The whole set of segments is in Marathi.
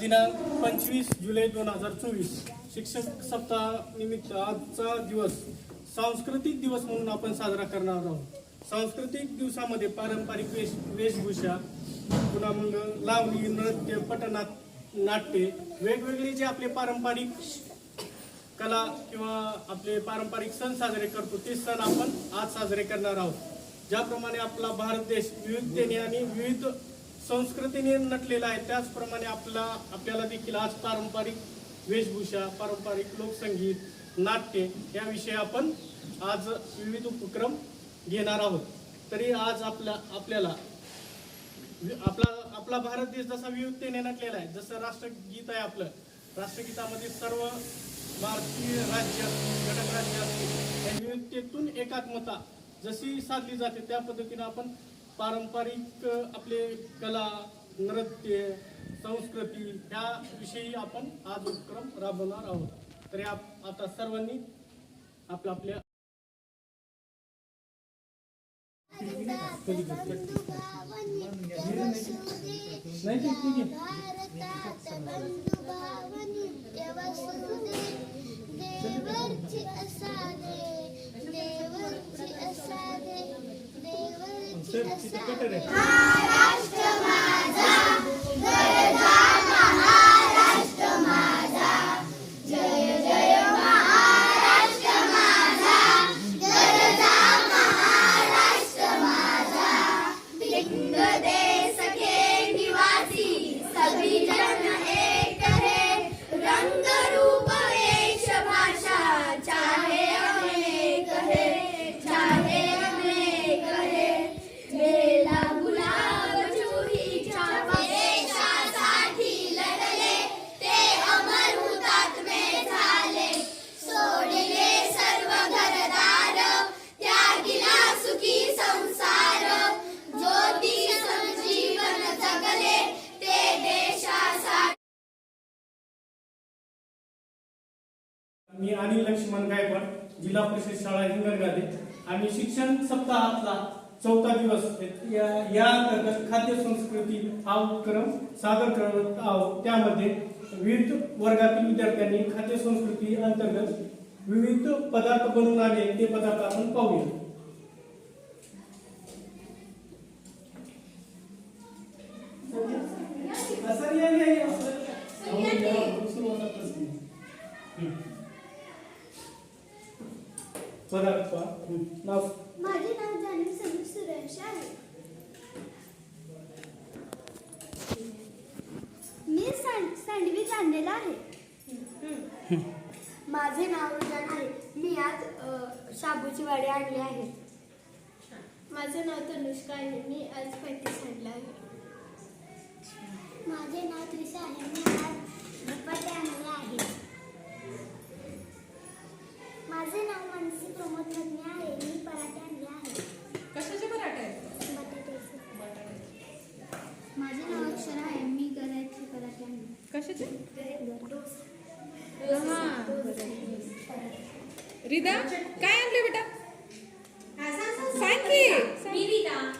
दिनांक पंचवीस जुलै दोन हजार चोवीस. शिक्षक सप्ताहानिमित्त आजचा दिवस सांस्कृतिक दिवस म्हणून आपण साजरा करणार आहोत. सांस्कृतिक दिवसामध्ये पारंपरिक वेश वेशभूषा पुन्हा मग लावणी नृत्य पटना नाट्य वेगवेगळे जे आपले पारंपरिक कला किंवा आपले पारंपरिक सण साजरे करतो ते सण आपण आज साजरे करणार आहोत. ज्याप्रमाणे आपला भारत देश विविधतेने आणि विविध संस्कृतीने नटलेला आहे. त्याचप्रमाणे आपला आपल्याला देखील आज पारंपरिक वेशभूषा पारंपरिक लोकसंगीत नाट्य याविषयी आपण आज विविध उपक्रम घेणार आहोत. तरी आज आपल्या आपल्याला वि- आपला आपला भारत देश जसा विविधतेने नटलेला आहे जसं राष्ट्रगीत आहे आपलं. राष्ट्रगीतामध्ये सर्व भारतीय राज्य घटक राज्य असतील या विविधतेतून एकात्मता जशी साधली जाते त्या पद्धतीने आपण पारंपरिक आपले कला नृत्य संस्कृती ह्याविषयी आपण आज उपक्रम राबवणार आहोत. तरी आप आता सर्वांनी आपल्या आपल्या नाही Você fica मी अनिल लक्ष्मण गायकवाड जिल्हा परिषद शाळा हिंगणघाटे. आम्ही शिक्षण सप्ताहातला चौथा दिवस या या अंतर्गत खाद्य संस्कृती हा उपक्रम सादर करत आहोत. त्यामध्ये विविध वर्गातील विद्यार्थ्यांनी खाद्य संस्कृती अंतर्गत विविध पदार्थ बनवून आले ते पदार्थ आपण पाहूया. असं हम्म. नाव? माझे नाव जान्हवी समीर सुरेश आहे. मी सांड सँडविच आणलेला आहे. माझे नाव रुजान आहे मी आज शाबूची वाडी आणली आहे. माझं नाव तनुष्का आहे मी आज पॅटीस आणला आहे. माझे नाव त्रिशा आहे मी आज धपाटे आणले आहे माझे नाव मनसी प्रमोद लग्ने आहे मी पराठे आणले आहे कशाचे पराठे आहेत बटाट्याचे बटाट्याचे माझे नाव अक्षर आहे. मी पराठे आणले कशाचे? हा. रिदा काय आणले बेटा? सांग की. मी रीता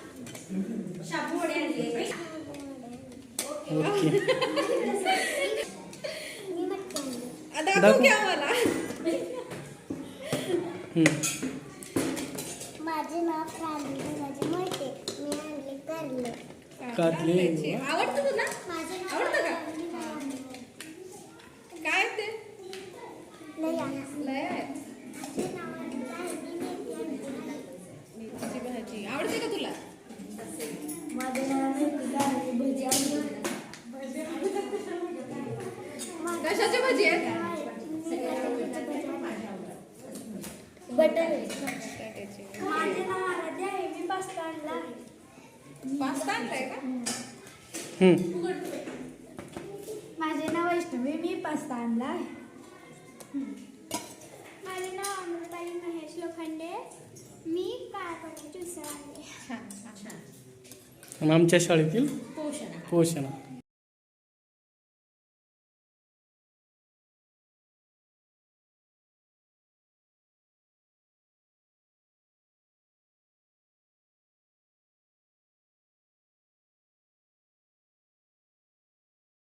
शाबू वडे आणले. आणले दाखव. की आम्हाला. माझे नाव प्रांजली राजे मोहिते मी आणले कारले. आवडतं तुला? आवडतं का? काय ते? लय मेथीची भाजी. आवडते का तुला? आहे कशाची भाजी आहे बटर बटाट्याची. माझे नाव आराध्य आहे मी पास्ता आणला आहे पास्ता आणलाय का? माझे नाव वैष्णवी मी पास्ता आणला आहे. माझे नाव अमृताई महेश लोखंडे. मी काळापाण्याची उसळ आणली आमच्या शाळेतील पोषण. पोषण.